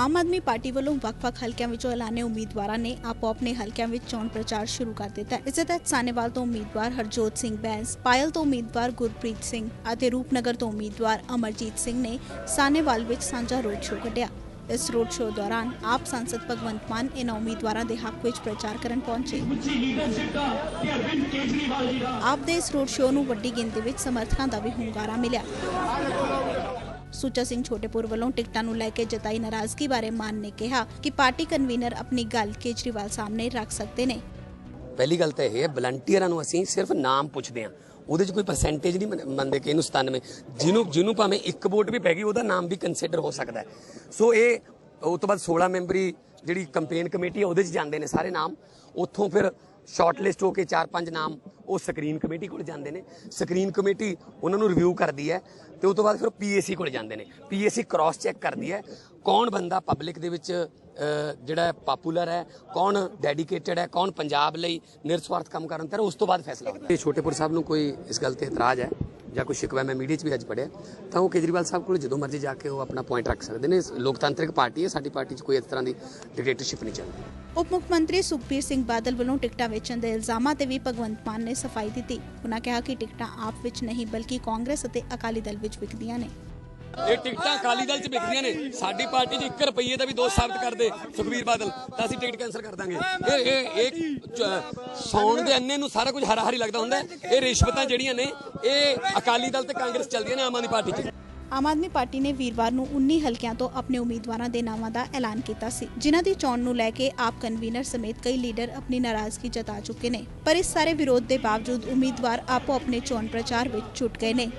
Aam Aadmi party ਵੱਲੋਂ ਵੱਖ-ਵੱਖ ਹਲਕਿਆਂ ਵਿੱਚੋਂ ਐਲਾਨੇ ਉਮੀਦਵਾਰਾਂ ਨੇ ਆਪੋ ਆਪਣੇ ਹਲਕਿਆਂ ਵਿੱਚ ਚੋਣ ਪ੍ਰਚਾਰ ਸ਼ੁਰੂ ਕਰ ਦਿੱਤਾ। ਹੈ ਇਸੇ ਤਹਿਤ ਸਾਨੇਵਾਲ ਤੋਂ ਉਮੀਦਵਾਰ ਹਰਜੋਤ ਸਿੰਘ ਬੈਂਸ ਪਾਇਲ ਤੋਂ ਉਮੀਦਵਾਰ ਗੁਰਪ੍ਰੀਤ ਸਿੰਘ ਅਤੇ ਰੂਪਨਗਰ ਤੋਂ ਉਮੀਦਵਾਰ ਅਮਰਜੀਤ ਸਿੰਘ ਨੇ ਸਾਨੇਵਾਲ ਵਿੱਚ ਸਾਂਝਾ ਰੋਡ ਸ਼ੋਅ ਕੱਢਿਆ। ਇਸ ਰੋਡ ਸ਼ੋਅ ਦੌਰਾਨ ਆਪ ਸੰਸਦ ਭਗਵੰਤ ਮਾਨ ਇਹਨਾਂ ਉਮੀਦਵਾਰਾਂ ਦੇ ਹੱਕ ਵਿੱਚ ਪ੍ਰਚਾਰ ਕਰਨ ਪਹੁੰਚੇ। ਆਪ ਦੇ ਇਸ ਰੋਡ ਸ਼ੋਅ ਨੂੰ ਵੱਡੀ ਗਿਣਤੀ ਵਿੱਚ ਸਮਰਥਕਾਂ ਦਾ ਵੀ ਹੁੰਗਾਰਾ ਮਿਲਿਆ। ਸੁੱਚਾ ਸਿੰਘ ਛੋਟੇਪੁਰ ਵੱਲੋਂ ਟਿਕਟਾਂ ਨੂੰ ਲੈ ਕੇ ਜਤਾਈ ਨਾਰਾਜ਼ਗੀ ਬਾਰੇ ਮਾਨ ਨੇ ਕਿਹਾ ਕਿ ਪਾਰਟੀ ਕਨਵੀਨਰ ਆਪਣੀ ਗੱਲ ਕੇਜਰੀਵਾਲ ਸਾਹਮਣੇ ਰੱਖ ਸਕਦੇ ਨੇ। ਪਹਿਲੀ ਗੱਲ ਤਾਂ ਇਹ ਹੈ ਵਲੰਟੀਅਰਾਂ ਨੂੰ ਅਸੀਂ ਸਿਰਫ ਨਾਮ ਪੁੱਛਦੇ ਹਾਂ। ਉਹਦੇ 'ਚ ਕੋਈ ਪਰਸੈਂਟੇਜ ਨਹੀਂ ਮੰਨਦੇ ਕਿ ਇਹਨੂੰ 97 ਜਿਹਨੂੰ ਜਿਹਨੂੰ ਭਾਵੇਂ ਇੱਕ ਵੋਟ ਵੀ ਪੈ ਗਈ, ਉਹਦਾ ਨਾਮ ਵੀ ਕੰਸੀਡਰ ਹੋ ਸਕਦਾ ਸੋ ਇਹ, ਉਹ ਤੋਂ ਬਾਅਦ 16 ਮੈਂਬਰੀ ਜਿਹੜੀ ਕੰਪੇਨ ਕਮੇਟੀ ਹੈ ਉਹਦੇ 'ਚ ਜਾਂਦੇ ਨੇ ਸਾਰੇ ਨਾਮ। ਉੱਥੋਂ ਫਿਰ ਸ਼ਾਰਟ ਲਿਸਟ ਹੋ ਕੇ 4-5 ਨਾਮ ਉਹ ਸਕਰੀਨ ਕਮੇਟੀ ਕੋਲ ਜਾਂਦੇ ਨੇ। ਸਕਰੀਨ ਕਮੇਟੀ ਉਹਨਾਂ ਨੂੰ ਰਿਵਿਊ ਕਰਦੀ ਹੈ ਤੇ ਉਸ ਤੋਂ ਬਾਅਦ ਫਿਰ ਪੀਏਸੀ ਕੋਲ ਜਾਂਦੇ ਨੇ। ਪੀਏਸੀ ਕ੍ਰਾਸ ਚੈੱਕ ਕਰਦੀ ਹੈ ਕੌਣ ਬੰਦਾ ਪਬਲਿਕ ਦੇ ਵਿੱਚ ਜਿਹੜਾ ਪਾਪੂਲਰ ਹੈ, ਕੌਣ ਡੈਡੀਕੇਟਡ ਹੈ, ਕੌਣ ਪੰਜਾਬ ਲਈ ਨਿਰਸਵਾਰਥ ਕੰਮ ਕਰਨ ਤੇ ਉਸ ਤੋਂ ਬਾਅਦ ਫੈਸਲਾ ਹੁੰਦਾ ਹੈ। ਛੋਟੇਪੁਰ ਸਾਹਿਬ ਨੂੰ ਕੋਈ ਇਸ ਗੱਲ ਤੇ ਇਤਰਾਜ਼ ਹੈ? ਜਾਂ ਕੋਈ ਸ਼ਿਕਵਾ ਮੈਂ ਮੀਡੀਆ 'ਚ ਵੀ ਅੱਜ ਪੜਿਆ ਤਾਂ ਉਹ ਕੇਜਰੀਵਾਲ ਸਾਹਿਬ ਕੋਲ ਜਦੋਂ ਮਰਜ਼ੀ ਜਾ ਕੇ ਉਹ ਆਪਣਾ ਪੁਆਇੰਟ ਰੱਖ ਸਕਦੇ ਨੇ। ਲੋਕਤੰਤਰਿਕ ਪਾਰਟੀ ਹੈ, ਸਾਡੀ ਪਾਰਟੀ 'ਚ ਕੋਈ ਇਸ ਤਰ੍ਹਾਂ ਦੀ ਡਿਕਟੇਟਰਸ਼ਿਪ ਨਹੀਂ ਚੱਲਦੀ। ਉਪ ਮੁੱਖ ਮੰਤਰੀ ਸੁਖਬੀਰ ਸਿੰਘ ਬਾਦਲ ਵੱਲੋਂ ਟਿਕਟਾਂ ਵੇਚਣ ਦੇ ਇਲਜ਼ਾਮਾਂ ਤੇ ਵੀ ਭਗਵੰਤ ਮਾਨ ਨੇ ਸਫ਼ਾਈ ਦਿੱਤੀ। ਉਹਨਾਂ ਕਿਹਾ ਕਿ ਟਿਕਟਾਂ ਆਪ ਵਿੱਚ ਨਹੀਂ, ਬਲਕਿ ਕਾਂਗਰਸ ਅਤੇ ਅਕਾਲੀ ਦਲ ਵਿੱਚ ਵਿਕਦੀਆਂ ਨੇ। ਇਹ ਟਿਕਟਾਂ ਅਕਾਲੀ ਦਲ 'ਚ ਵਿਕਦੀਆਂ ਨੇ। ਸਾਡੀ ਪਾਰਟੀ 'ਚ 1 ਰੁਪਏ ਦਾ ਵੀ ਦੋਸ਼ ਸਾਬਤ ਕਰਦੇ ਸੁਖਬੀਰ ਬਾਦਲ। ਤਾਂ ਅਸੀਂ ਟਿਕਟ ਕੈਂਸਲ ਕਰ ਦਾਂਗੇ। ਇਹ ਇਹ ਇਹ ਸੌਣ ਦੇ ਅੰਨੇ ਨੂੰ ਸਾਰਾ ਕੁਝ ਹਰਾ ਹਰੀ ਲੱਗਦਾ ਹੁੰਦਾ ਇਹ ਰਿਸ਼ਵਤਾਂ ਜਿਹੜੀਆਂ ਨੇ, ਇਹ ਅਕਾਲੀ ਦਲ ਤੇ ਕਾਂਗਰਸ ਚੱਲਦੀਆਂ ਨੇ ਆਮ ਆਦਮੀ ਪਾਰਟੀ 'ਚ। ਆਮ ਆਦਮੀ ਪਾਰਟੀ ਨੇ ਵੀਰਵਾਰ ਨੂੰ 19 ਹਲਕਿਆਂ ਤੋਂ ਆਪਣੇ ਉਮੀਦਵਾਰਾਂ ਦੇ ਨਾਵਾਂ ਦਾ ਐਲਾਨ ਕੀਤਾ ਸੀ, ਜਿਨ੍ਹਾਂ ਦੀ ਚੋਣ ਨੂੰ ਲੈ ਕੇ ਆਪ ਕਨਵੀਨਰ ਸਮੇਤ ਕਈ ਲੀਡਰ ਆਪਣੀ ਨਾਰਾਜ਼ਗੀ ਜਤਾ ਚੁੱਕੇ ਨੇ। ਪਰ ਇਸ ਸਾਰੇ ਵਿਰੋਧ ਦੇ ਬਾਵਜੂਦ ਉਮੀਦਵਾਰ ਆਪੋ ਆਪਣੇ ਚੋਣ ਪ੍ਰਚਾਰ ਵਿੱਚ ਛੁੱਟ ਗਏ ਨੇ।